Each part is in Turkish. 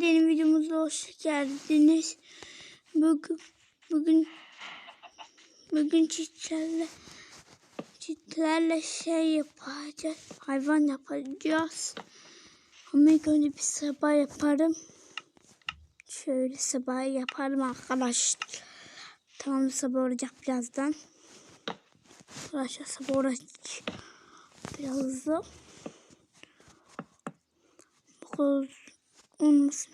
Yeni videomuza hoş geldiniz. Bugün bugün bugün çiçeklerle çiçeklerle şey yapacağız. Hayvan yapacağız. Ama ilk önce bir sabah yaparım. Şöyle sabah yaparım arkadaşlar. Tamam sabah olacak birazdan. Arkadaşlar sabah olacak. Birazdan. Bakalım olmasın.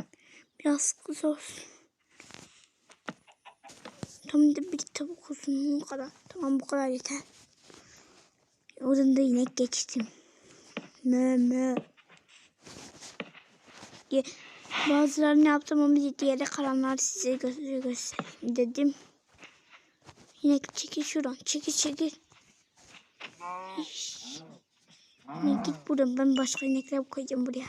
Biraz kız olsun. Tam da bir tavuk olsun o kadar. Tamam bu kadar yeter. Oradan da inek geçtim. Mö mö. Bazılarını yaptım ama diğeri kalanları size gö- göstereyim dedim. İnek çekil şuradan. Çekil çekil. İnek git buradan. Ben başka inekler koyacağım buraya.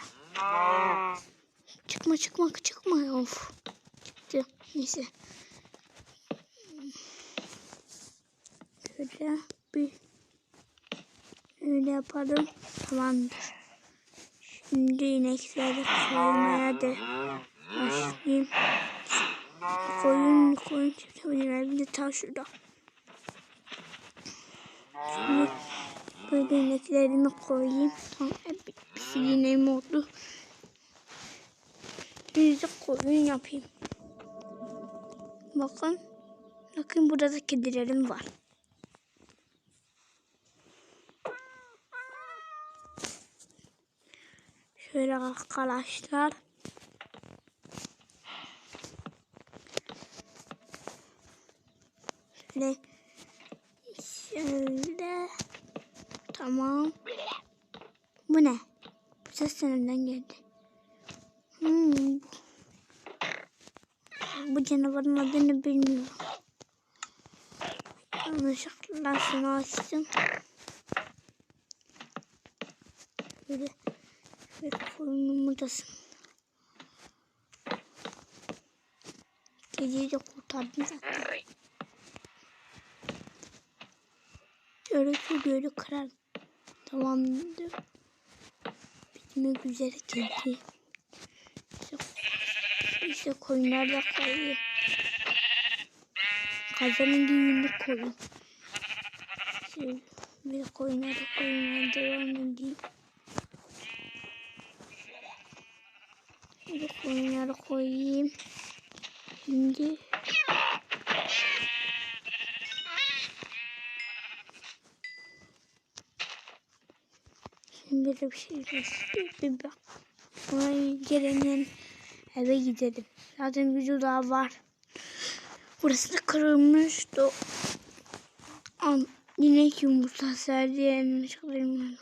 Çıkma çıkma çıkma of. Çıktı. Neyse. Şöyle bir öyle yapalım. Tamamdır. Şimdi inekleri koymaya da başlayayım. Koyun koyun çiftliğine bir de ta şurada. Şimdi böyle ineklerimi koyayım. Tamam, bir, bir ineğim oldu. De koyun yapayım. Bakın. Bakın burada da kedilerim var. Şöyle arkadaşlar. Şöyle. Şöyle. Tamam. Bu ne? Bu ses nereden geldi? Hmm. Bu canavarın adını bilmiyorum. Yanlışlıkla şunu açtım. Böyle, koyunun buradasın. Kediyi de kurtardım zaten. Şu böyle kırarım. Tamamdır. Bitmek üzere kedi. İşte koyunlar da koyuyor. Kazanın düğünü koyun. Şöyle bir koyunlara koyunlara devam edeyim. Bir koyunlara koyayım. Şimdi Şimdi böyle bir şey göstereyim. Bir bak. Ay gelenin eve gidelim. Zaten vücudu daha var. Burası da kırılmıştı. An inek yumurtası diye çıkarayım.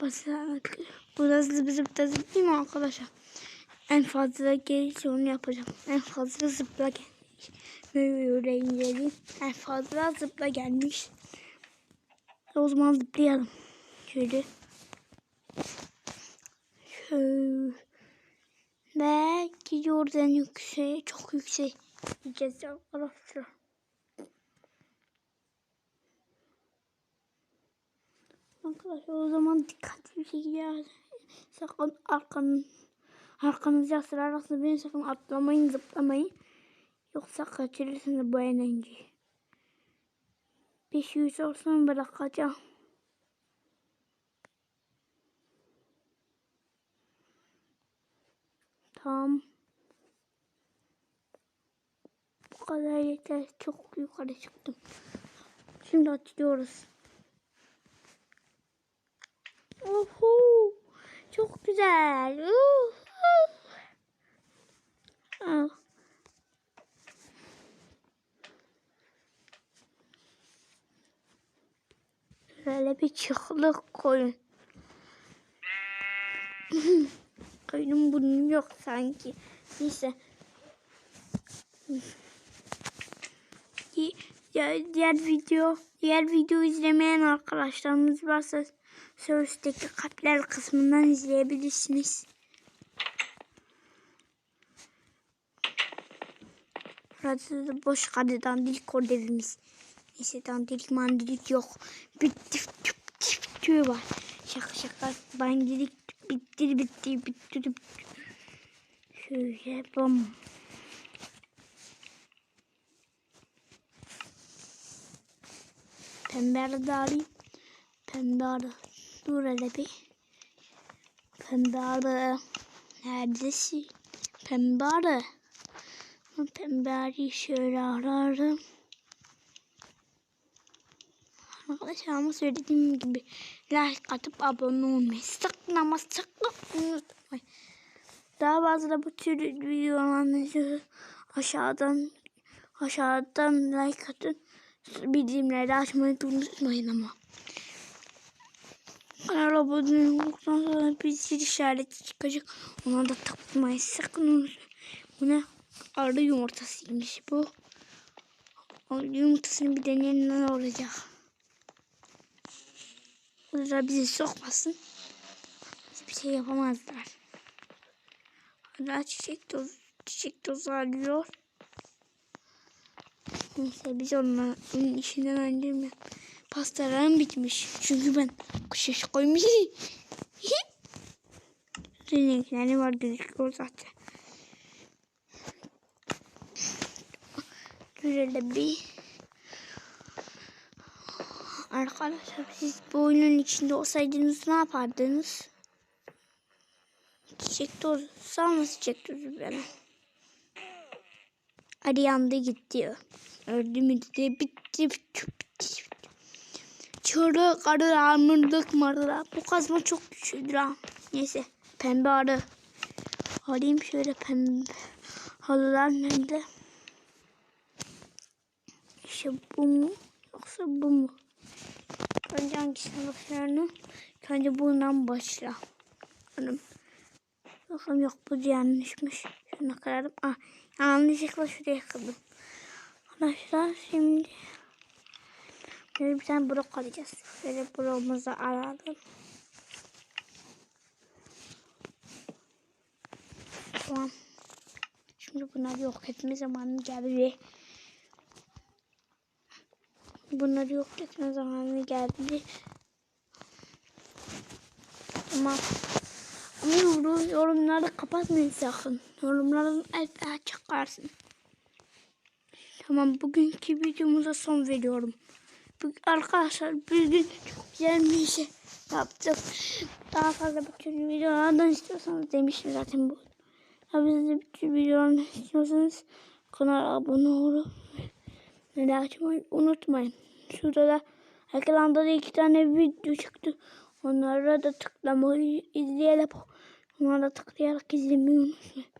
Basak. Burası zıp da zıplayayım mı arkadaşlar? En fazla gelirse onu yapacağım. En fazla zıpla gelmiş. Böyle inceleyeyim. En fazla zıpla gelmiş. O zaman zıplayalım. Şöyle. Şöyle. Ve gidiyoruz en yüksek, çok yüksek. Gideceğiz arkadaşlar. Arkadaşlar o zaman dikkatli bir şekilde sakın arkanın arkanızı sırarsınız beni sakın atlamayın zıplamayın. Yoksa kaçırırsınız bu enerjiyi. Bir şey sorsan bırakacağım. Tamam. Bu kadar yeter. Çok yukarı çıktım. Şimdi atıyoruz. Oho! Çok güzel. Uhu. Ah. Bir çıklık koyun. Koyunun burnu yok sanki. Neyse. Di- Diğer video, diğer video izlemeyen arkadaşlarımız varsa üstteki kalpler kısmından izleyebilirsiniz. Burada da boş kaldı dandilik evimiz. Neyse dandilik mandilik yok. Bitti tüp tüp tüp var. Şaka şaka bandilik bitti bitti bitti. Şöyle bum. Pembe arı da alayım. Pembe arı. Dur hele bir. Pembe arı. Neredesin? Pembe arı. Pembe arıyı şöyle ararım. Arkadaşlar ama söylediğim gibi like atıp abone olmayı sakın ama sakın. Daha fazla bu tür videolarınızı aşağıdan aşağıdan like atın. Bildirimleri açmayı da unutmayın ama. Kanala abone olduktan sonra bir zil işareti çıkacak. Ona da tıklamayı sakın unutmayın. Bu ne? Arı yumurtasıymış bu. Arı yumurtasını bir deneyelim ne olacak. Burada bizi sokmasın. Hiçbir şey yapamazlar. Hala çiçek tozu, çiçek tozu alıyor. Neyse biz onların işinden önce pastalarım bitmiş. Çünkü ben kuşaş koymuşum. Renkleri var gözüküyor zaten. Şöyle bir Arkadaşlar siz bu oyunun içinde olsaydınız ne yapardınız? Çiçek tozu. Salma çiçek tozu bana. Hadi yandı gitti. Öldü mü dedi. Bitti bitti bitti. Çoruk arı armırlık marıla. Bu kazma çok güçlüdür ha. Neyse. Pembe arı. Alayım şöyle pembe halılar nerede? İşte bu mu? Yoksa bu mu? Önce hangisine bakıyorum? Önce bundan başla. Bakalım. Bakalım yok bu yanlışmış. Şuna kırarım. Ah yanlışlıkla şuraya kırdım. Arkadaşlar şimdi böyle bir tane brok alacağız. Şöyle bromuzu alalım. Tamam. Şimdi bunları yok etme zamanı geldi. Bunları yok etme zamanı geldi. Tamam. Ama yorum, yorumları kapatmayın sakın. Yorumların elbette çıkarsın. Tamam bugünkü videomuza son veriyorum. Arkadaşlar bugün çok güzel bir şey yaptık. Daha fazla bu tür videolardan istiyorsanız demiştim zaten bu. Tabii siz de bu tür videolardan istiyorsanız kanala abone olup Beni açmayı unutmayın. Şurada da ekranda da iki tane video çıktı. Onlara da tıklamayı izleyelim. Onlara da tıklayarak izlemeyi unutmayın.